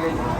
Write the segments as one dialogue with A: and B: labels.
A: Thank you.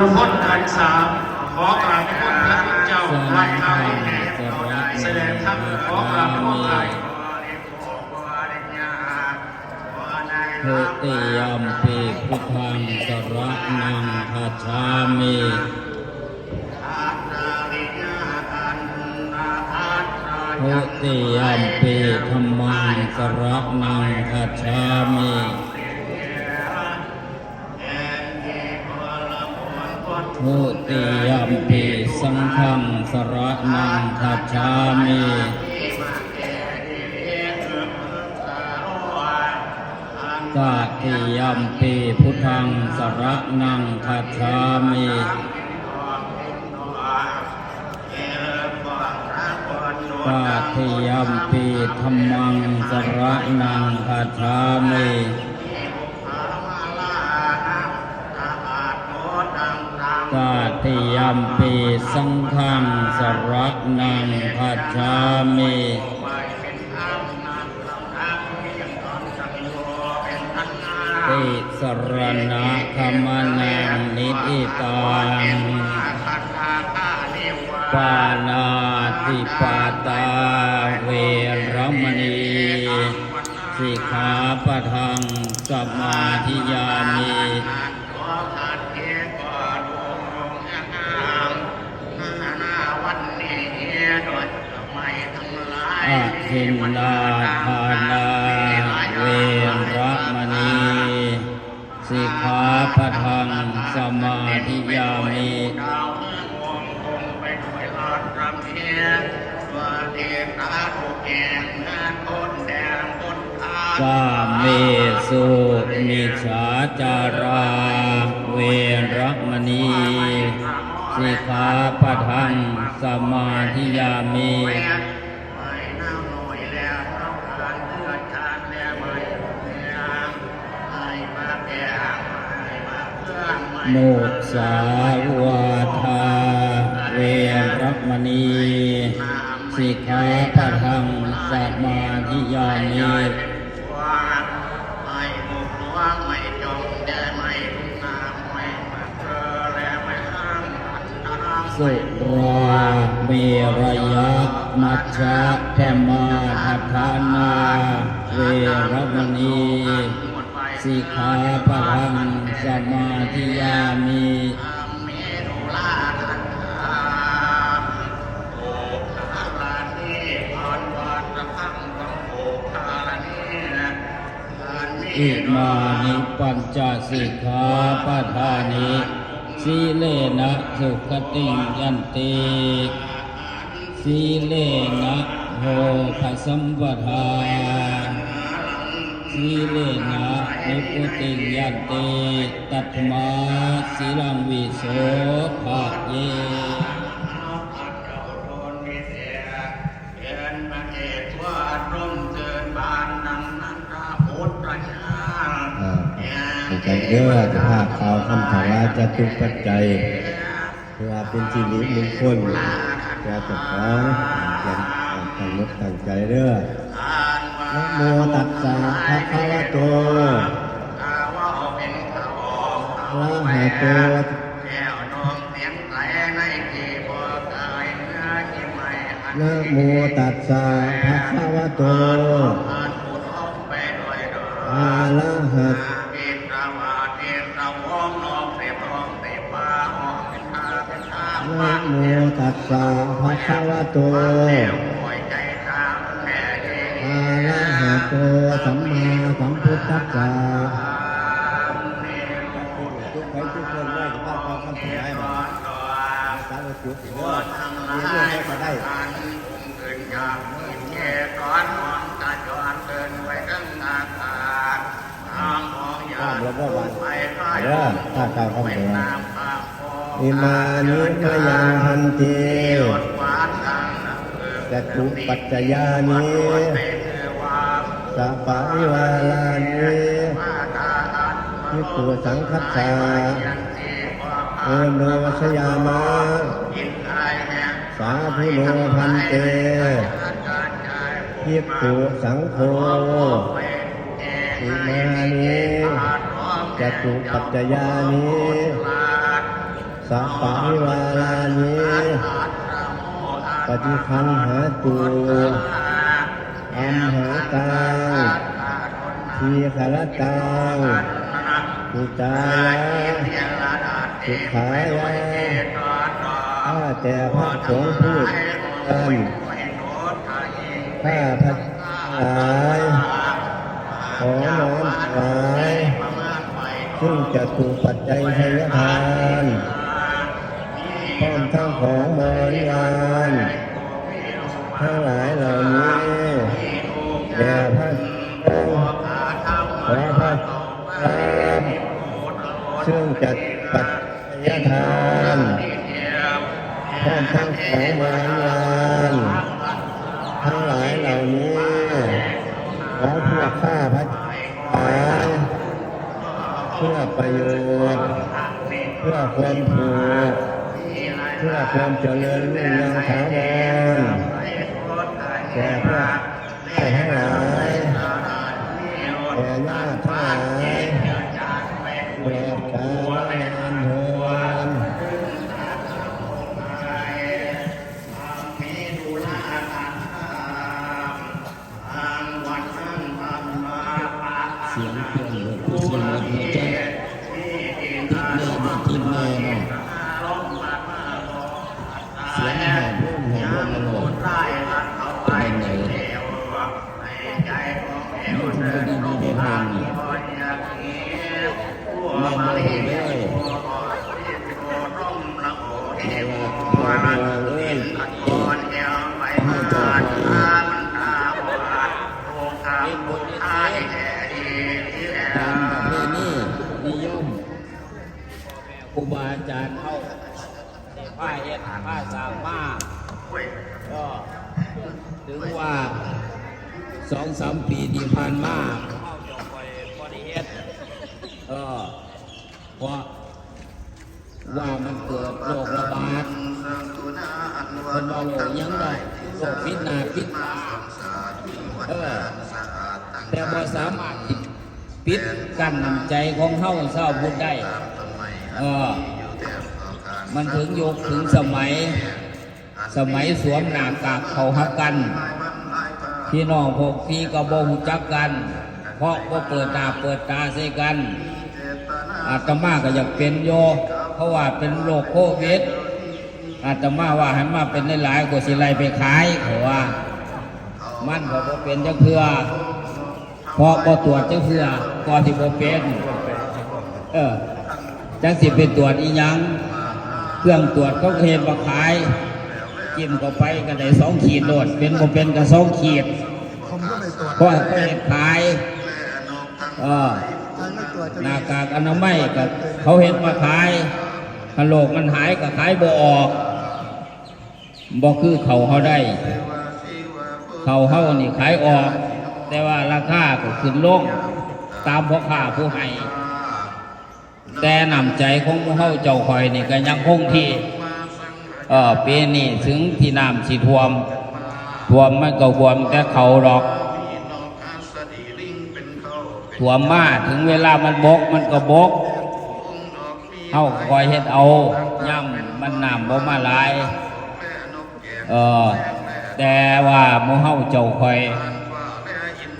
A: รพจน์ขันสามขอ
B: กราบพระพุทธ
C: เจ้าวัด
B: ธรรม
C: แสดงธรรมขอกราบพระพุทธ
B: พุติยมปีพุทธังสระนังคาชามิพุติยมปีธรรมังสระนังคาชามิ ทุติยมปิสังฆัสระนังทัจฉามิาติยมปิพุทธังสระนังทัจฉามิาติยมปิธรรมังสระนังทัจฉามิ ทิยัมปีสังฆังสรนังคาชามิติสรณะขมานังนิติตังปานาติปาตาเวรมณี สิกขาปะทังสมาธิยา ทินนาทานาเวรมณีสิกขาปะทังสมาธิยามิกาเมสุมิฉาจาราเวรมณีสิกขาปะทังสมาธิยามิ มุสาวาทาเวรมณีสิกขาปะทังสมาธิยามิ
C: ไม่บุกลัวไม่จงเดินไม่ทุ่งนาไม่มาเจอและไม่ห้ามอันตราย
B: สุราเมรยะมัชฌะแพมาทัฏฐานา เวรมณี สิกขาปะทังสมาธิยามิ
C: เมรุลาทันตาโอคาลานีอ่อนวอนระพังกังโอคาลานีอันนี้
B: อิมานิปัญจสิกขาปะทานิสีเลนะสุขติยันติสีเลนะโหภสัมปทา สีเลนะนิพุติยันติตัตมาสีลังวิโสภาเย
A: ในใจเด้อจะพาข่าวคำถาราจะตุกปัจจัยเพื่อเป็นสิริมงคลแก่เจ้าของจำตั้งมดตั้งใจเด้อ นะโมตัสสะภะคะวะโตอะระหะโต
C: แก้วนองเสียงไหลในที่บ่กายเนื้อที่ไม่อัน
A: นะโมตัสสะภะคะวะโต
C: ผ่านผุดออกไปด้วยดอก
A: อะระหะ
C: เทตาวาเทตาวองนอกเสพรองเสพาออกเป็นทาเป็นทา
A: นะโมตัสสะภะคะวะโต
C: แล้วปล่อยใจต
A: โตสัมมาสัมพุทธัสสะทุกไปทุกคนได้ข้าความคำถวายมาสามจุดเด้อมีเรื่องให้ก็ได้
C: การอุ้มขึ้นยามมีแก่ก่อนมองตาจอนเดินไปตั้งอากาศทางของยา
A: มแล้วก็วัน
C: ไปใกล้
A: เด้อถ้าเก่าคำถวาย
C: น้ำปากคอ
A: อิมานิมายังพันเต
C: หยดหวานดังน้ำเกลือ
A: จตุปัจจยานิ สัปปะริวาลานิทิพุสังคัสสะ
C: ยันตีว่า
A: อโนชยามะ
C: อินทา
A: สาธุโนพันเตทิฏฐุสังโฆอิมานิจตุปัจจยานิสัปปะริวาลานิปฏิคันหาตู อัมหาตังทีขารตังอุตายะสุขายะข้าแต่พระสงฆ์ผู้กันข้าพระหายขอน้อมถวายซึ่งจะถูกปัจจัยทายทานพร้อมทั้งของบริวารทั้งหลาย ประโยชน์ เพื่อความผูกเพื่อความเจริญรุ่งเรืองถาวรแก่พระ
B: ครูบาอาจารย์เข้าผ้าเฮ็ดผ้าสร้างมาก็ถึงว่าสองสามปีที่ผ่านมาเข้าจะคอยบริเฮ็ดเออเพราะว่ามันเกิดโรคระบาดคนว่าโรคยังได้โรคพิษนาพิษตาเออแต่บ่สามารถปิดกั้นนำใจของเฮาเศร้าบุญได้ เออ มันถึงยุคถึงสมัย สมัยสวมหน้ากากเขาหักกัน พี่น้องพวกพี่ก็บ่ฮู้จักกัน เพราะว่าเปิดตาเปิดตาใส่กัน อาตมาก็อยากเป็นโยเพราะว่าเป็นโรคโควิดอาตมาว่าให้มาเป็นหลายๆกว่าสิไลไปขายเพราะว่า มันก็บ่เป็นจังเพื่อเพราะบ่ตรวจจังเพื่อก่อนที่บ่เป็น เออ จังสิเป็นตรวจอีหยัง เครื่องตรวจเขาก็เห็นว่าขายจิ้มเข้าไปก็ได้สองขีดโดดเป็นบ่เป็นก็สองขีด
D: ผมก็ไม่ตรวจ
B: เพราะเขาเห็นขายเออ
D: ทา
B: หน้ากากอนามัยก็เขาเห็นมาขายถ้าโรคมันหายก็ขายบ่ออกบ่คือเขาเขาได้ เขาเฮานี่ขายออก แต่ว่าราคาก็ขึ้นลงตามพ่อค้าผู้ให้ แต่นำใจของผู้เฮาเจ้าคอยนี่ก็ยังคงที่เออปีนี้ถึงที่น้ำสิทวมทวมมันก็ทวมแต่เขาหรอกถ่วมมาถึงเวลามันบกมันก็บกเฮาคอยเฮ็ดเอาย่ำมันน้ำบ่มาหลายเออแต่ว่าหมู่เฮาเจ้าคอย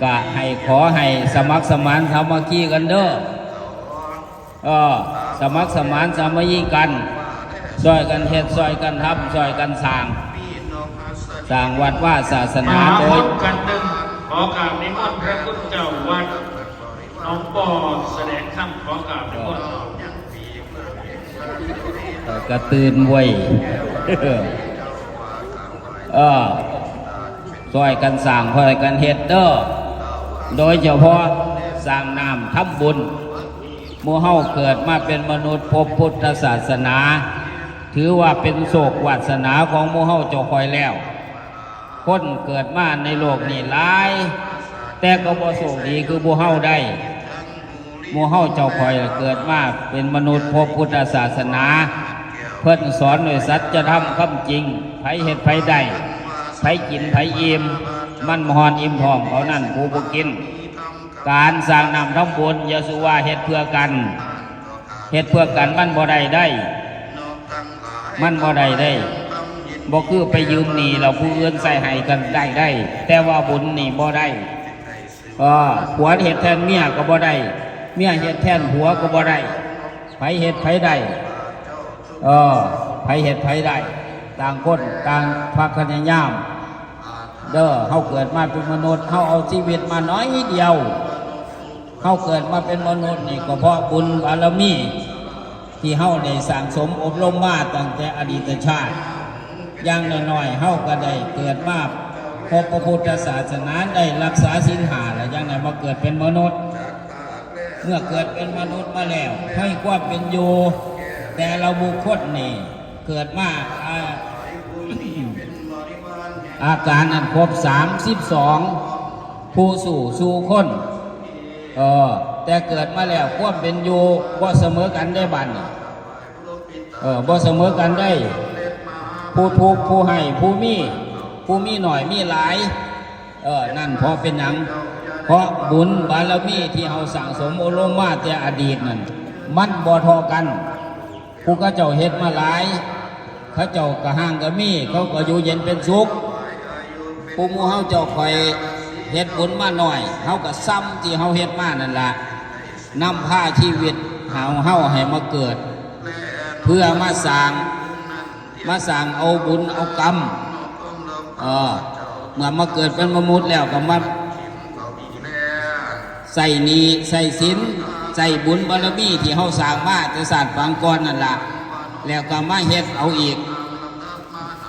B: ก็ให้ขอให้สมัครสมานสามัคคีกันเด้อ เออสมัครสมานสามัคคีกันช่วยกันเฮ็ดช่วยกันทำช่วยกันสร้างสร้างวัดว่าศาส
E: มา
B: นาโด
E: พ
B: ย
E: กันหนึ่งขอกราบนิมนต์พระคุณเจ้าวัดน้องปอแสดงคำขอกราบนิมนต์
B: เอ่อกระตือนไว้เออช่วยกันสร้างช่วยกันเฮ็ดเด้อโดยเฉพาะสร้างน้ำทำบุญ หมู่เฮาเกิดมาเป็นมนุษย์พบพุทธศาสนา ถือว่าเป็นโศกวาสนาของหมู่เฮาเจ้าคอยแล้ว คนเกิดมาในโลกนี้หลาย แต่ก็บ่โชคดีคือหมู่เฮาได้หมู่เฮาเจ้าคอยเกิดมาเป็นมนุษย์พบพุทธศาสนา เพิ่นสอนด้วยสัจธรรมคำจริงไผเฮ็ดไผได้ไผกินไผอิ่มมันมหอนอิ่มพร้อมเขานั่นผู้บ่กิน การสร้างนำทั้งบุญยาสุวาเฮ็ดเพื่อกันเฮ็ดเพื่อกันมันบ่ได้ได้ มันบ่ได้ได้บ่คือไปยืมหนี้เราผู้อื่นใส่ให้กันได้ได้ แต่ว่าบุญนี่บ่ได้เออผัวเห็ดแทนเมียก็บ่ได้เมียเห็ดแทนผัวก็บ่ได้ไผเห็ดไผได้เออไผเห็ดไผได้ ต่างคนต่างพักกันยามเด้อเฮาเกิดมาเป็นมนุษย์เฮาเอาชีวิตมาน้อยเดียว เฮาเกิดมาเป็นมนุษย์นี่ก็เพราะบุญบารมี ที่เฮาได้สั่งสมอบรมมาตั้งแต่อดีตชาติอย่างน้อยๆเฮาก็ได้เกิดมาพบพระพุทธศาสนาได้รักษาศีลหาและอย่างไหนมาเกิดเป็นมนุษย์ เมื่อเกิดเป็นมนุษย์มาแล้วให้ความเป็นอยู่แต่เราบุคคลนี่เกิดมาอาการนั้นครบสามสิบสองผู้สู่สู่คน เออแต่เกิดมาแล้วความเป็นอยู่บ่เสมอกันได้บัดนเออบ่เสมอกันได้ ผู้ทุกข์ผู้ให้ผู้มีผู้มีหน่อยมีหลายเออนั่นเพราะเป็นหยังเพราะบุญบารมีที่เราสั่งสมโอโลมาแต่อดีตนั่นมันบ่ทอกัน ผู้ก็เจ้าเฮ็ดมาหลายเขาเจ้ากระห้างกระมีเขาก็อยู่เย็นเป็นสุขผู้มูเฮาเจ้าคอย เฮ็ดบุญมาหน่อยเฮาก็ซ้ำที่เฮาเฮ็ดมานั่นละนำพาชีวิตเฮาเฮาให้มาเกิด เพื่อมาสร้างมาสร้างเอาบุญเอากรรมเออเมื่อมาเกิดเป็นมนุษย์แล้วก็มาใส่หนีใส่ศีลใส่บุญบารมีที่เฮาสร้างมาแต่ศาสตร์ปางก่อนนั่นละแล้วก็มาเฮ็ดเอาอีก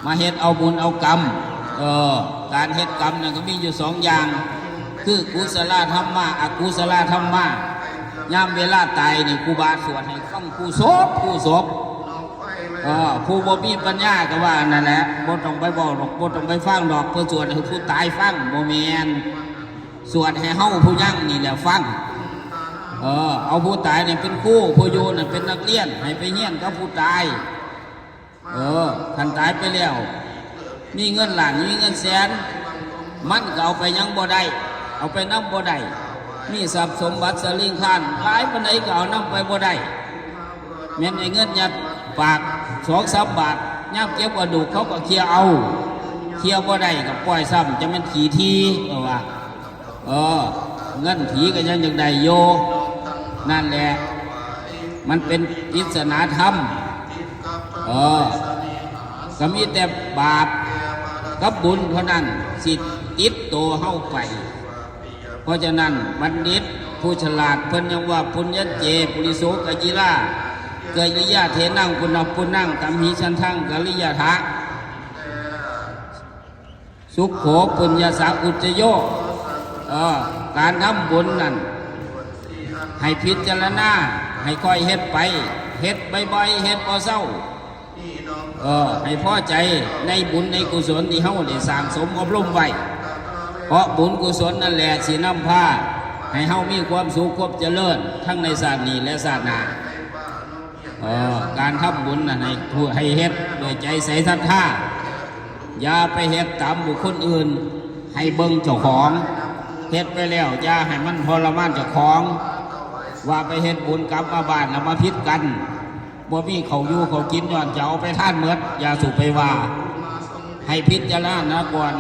B: มาเฮ็ดเอาบุญเอากรรมเออ การเฮ็ดกรรมนั่นก็มีอยู่สองอย่าง คือกุศลธรรมะอกุศลธรรมะยามเวลาตายนี่ครูบาสวดให้ฟังผู้ศพผู้ศพออผู้บ่มีปัญญาก็ว่านั่นแหละบ่ต้องไปบอกหรอกบ่ต้องไปฟังดอกเพื่อสวดให้ผู้ตายฟังบ่แม่นสวดให้เฮาผู้ยั่งนี่แหละฟังเออเอาผู้ตายนี่เป็นคู่ผู้อยู่น่ะเป็นนักเรียนให้ไปเฮียนกับผู้ตาย เออคันตายไปแล้ว มีเงินหลานมีเงินแสน มันก็เอาไปยังบ่ได้เอาไปนับบ่ได้มีทรัพย์สมบัติสลิงคานหลายปานใดก็เอานับไปบ่ได้แม้นไอ้เงินยัดปากสองสามบาทย่ำเก็บกระดูกเขาก็เคลียร์เอา เคลียร์บ่ได้ก็ปล่อยซ้ำจะมันขี่ทีเออว่าเออ เงินผีก็ยังยังได้โย นั่นแหละ มันเป็นปริศนาธรรม เออก็มีแต่บาป กับบุญเท่านั้นสิติดโตเฮาไป เพราะฉะนั้นบัณฑิตผู้ฉลาดเพิ่นยังว่าปุญญเจปุริโสกจิราเกิริยาเทนังปุณณปุณนั่งตัมหิชันทังกริยาทะสุขโขปุญญาสาอุจโยเออการทำบุญนั่นให้พิจารณาให้ค่อยเฮ็ดไปเฮ็ดบ่อยๆเฮ็ดพอเศร้า เออให้พ่อใจในบุญในกุศลที่เฮาได้สร้างสมอบรมไว้เพราะบุญกุศลนั่นแหละสินำพาให้เฮามีความสุขความเจริญทั้งในศาสตร์นี้และศาสตร์หนาเออการทำบุญนะให้ผู้ให้เฮ็ดด้วยใจใสศรัทธาอย่าไปเฮ็ดตามบุคคลอื่น ให้เบิ่งเจ้าของเฮ็ดไปแล้วอย่าให้มันทรมานเจ้าของ ว่าไปเฮ็ดบุญกรรมมาบ้านแล้วมาพิษกัน บ่มีเขาอยู่เขากินย้อนจะเอาไปท่านเมดอยาสูบไปว่า ให้พิจารณาก่อน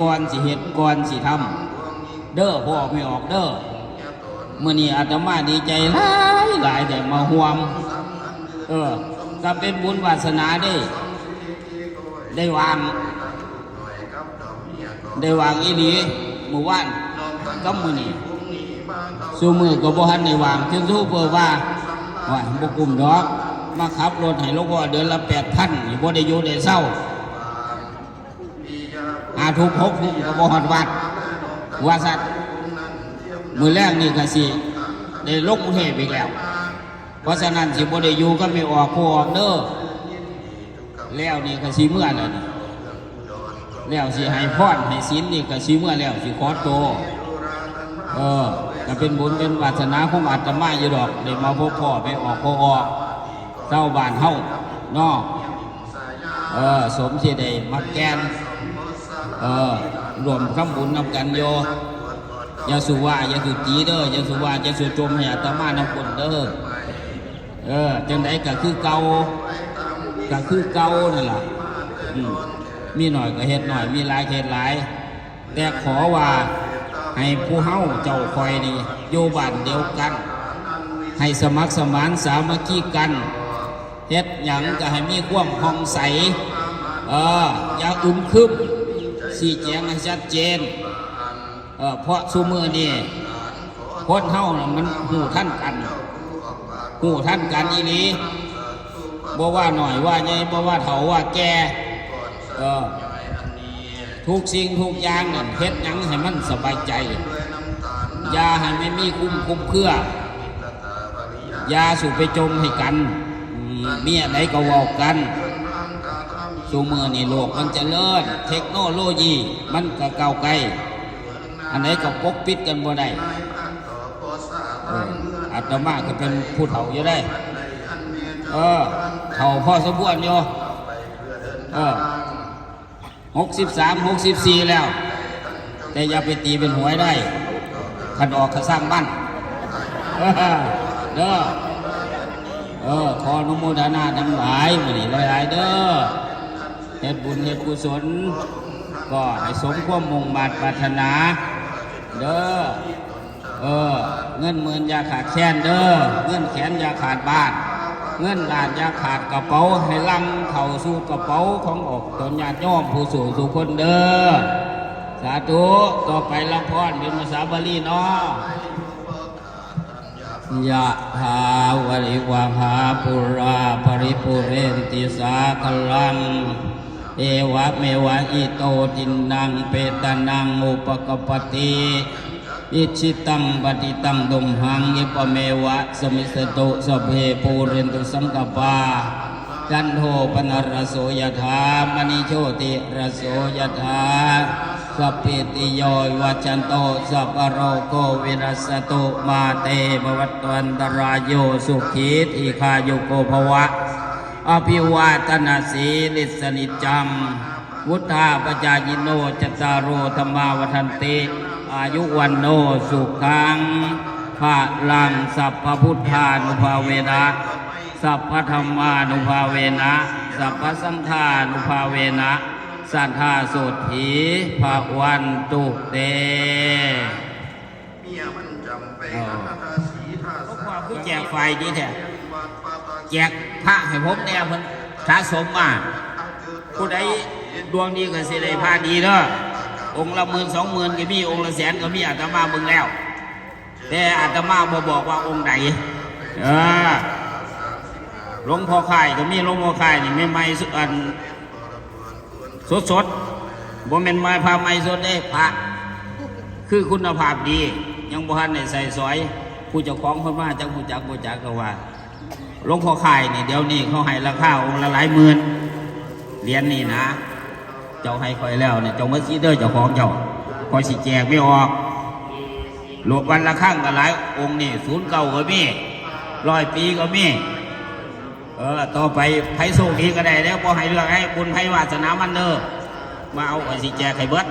B: ก่อนสิเฮ็ดก่อนสิทำเด้อพ่อไม่ออกเด้อเมื่อนี้อาตมาดีใจหลายหลายแต่มาห่วม เออก็เป็นบุญวาสนาได้ ได้วาง ได้วางอีหลีหมู่บ้านก็มือนี้สู้มือก็บ่ทันในวางถึงสู้เปิดว่าว่าบ่กลุ่มดอก มาขับรถให้หลวงพ่อเดือนละแปดพันนี่บ่ได้อยู่ได้เศร้าอาทุกหกทุกบ่ฮอดวัดวาสัตว์มือแรกนี่ก็สิได้ลงกรุงเทพอีกแล้ว เพราะฉะนั้นสิบ่ได้อยู่ก็ไม่ออกผู้ออกเด้อแล้วนี่ก็สิเมื่อแล้วนี่แล้วสิให้พรให้ศีลนี่ก็สิเมื่อแล้วสิขอโตเออก็เป็นบุญเป็นวาสนาของอาตมาอยู่ดอกเดี๋ยวมาพบพ่อไปออกพ่อออก เจ้าบ้านเฮาเนอกเออสมที่ได้มาแกนเออรวมคำบุญนำกันโยอย่าสุว่าอย่าสุจีเด้ออย่าสุว่าอย่าสุจมให้อาตมานำคนเด้อเออจังไดก็คือเก่าก็คือเก่านั่นล่ะมีหน่อยก็เฮ็ดหน่อยมีหลายเฮ็ดหลาย แต่ขอว่าให้ผู้เฮาเจ้าคอยนี่อยู่บ้านเดียวกัน ให้สมัครสมานสามัคคีกัน เฮ็ดหยังก็ให้มีความผ่องใส เอออย่าอึมครึมสีแจงให้ชัดเจน เออเพราะซูมือนี่คนเฮาน่ะมันหูท่านกันหูท่านกันอีนี้บ่ว่าหน่อยว่าใหญ่บ่ว่าเฒ่าว่าแก่เออทุกสิ่งทุกอย่างนั่นเฮ็ดหยังให้มันสบายใจอย่าให้ไม่มีคุ้มคุ้มเครืออยาสู่ไปจมให้กันอืม เมียไหนก็ว้ากันสูมือนี่โลกมันจะเลิศเทคโนโลยีมันก็เก่าไกลอันไหนก็ปกปิดกันบ่ได้อออาตมาก็เป็นผู้เฒ่าอยู่ได้เออเฒ่าพ่อสมบูรณ์อยู่เออหกสิบสามหกสิบสี่แล้ว แต่อย่าไปตีเป็นหวยได้ขันออกขสร้างบ้านเออเด้อ เออขออนุโมทนาทั้งหลายมานี่หลายๆเด้อเฮ็ดบุญเฮ็ดกุศล ก็ให้สมความมุ่งมาตรปรารถนา เด้อเออเงินหมื่นอยาขาดแค้นเด้อเงินแขนอยาขาดบ้าน เงินล้านอยาขาดกระเป๋าให้ลังเข้าสู่กระเป๋าของออกตนญาติโยมผู้สูงสุคนเด้อสาธุต่อไปละพรเป็นภาษาบาลีเนาะ ยะถาวริวหาปุราปริปุเรนติสาคลัง เอวะเมวะอิโตจินนังเปตานังอุปกปติอิชิตังปฏิตังดุมหังยิปเมวะสมิสตุสเพปูเรนตุสังกปาจันโทปนรโสยถามณิโชติรโสยถา สัพพิติโยวัจันโตสัพโรโกวิรัสตุมาเตภวัตวันตรายโยสุขีติคายุโกภวะ อภิวาตนาสีลิสนิจจังวุธาปจายโนจตารโรธรรมาวันติ อายุวันโนสุขังภาลังสัพพพุทธานุภาเวนะสัพพธรรมานุภาเวนะสัพพสังฆานุภาเวนะ สัทธาสุถีภาวันตุเต
C: เมียมันจำไป
B: อ๋อ
C: หาทาสีทา
B: ก็
C: สา
B: ความผู้แจกไฟดีแท้
C: วัดปาตา
B: แจกพระให้ผมแน่เพิ่นสะสมมาผู้ใดดวงดีก็สิได้พาดีเด้อองค์ละหมื่นสองหมื่นก็มีองค์ละแสนก็มีอาตมาเบิ่งแล้ว แต่อาตมาบ่บอกว่าองค์ใดเออหลวงพ่อค่ายก็มีหลวงพ่อค่ายนี่ไม่ไม่สุอัน สดสดบ่แม่นไม้พาไม้สดเด้พระคือคุณภาพดี ยังบ่ทันได้ใส่สอย ผู้เจ้าของเพิ่นมาจักผู้จักบ่จักก็ว่าหลวงพ่อค่ายนี่เดี๋ยวนี้เขาให้ราคาองค์ละหลายหมื่นเหรียญนี่นะ เจ้าให้คอยแล้วเนี่ยเจ้าเมาซีเดอร์เจ้าของเจ้าคอยสิแจกไม่ออกหลวงวันละข้างก็หลายองค์นี่ศูนย์เก่าก็มีร้อยปีก็มี เออ ต่อไปไผโชคดีก็ได้แล้วพอให้เลือกให้บุญไผ่วาสนามันเด้อมาเอาไอ้สิแจกไข่เบิด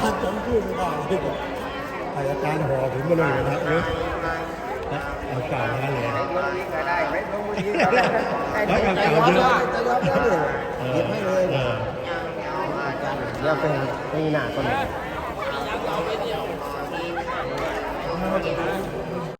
D: ท่านจำพูดไม่ได้ไอ้อาจารย์ห่อถึงมาเลยนะเออเอาเก่าแล้วเลยแล้วเอาเก่าเยอะ
F: จะยอมแล้วเลยหยิบให้เลย
D: เออ
F: เดี๋ยวเป็นนี่หน้า คนนี้
B: เ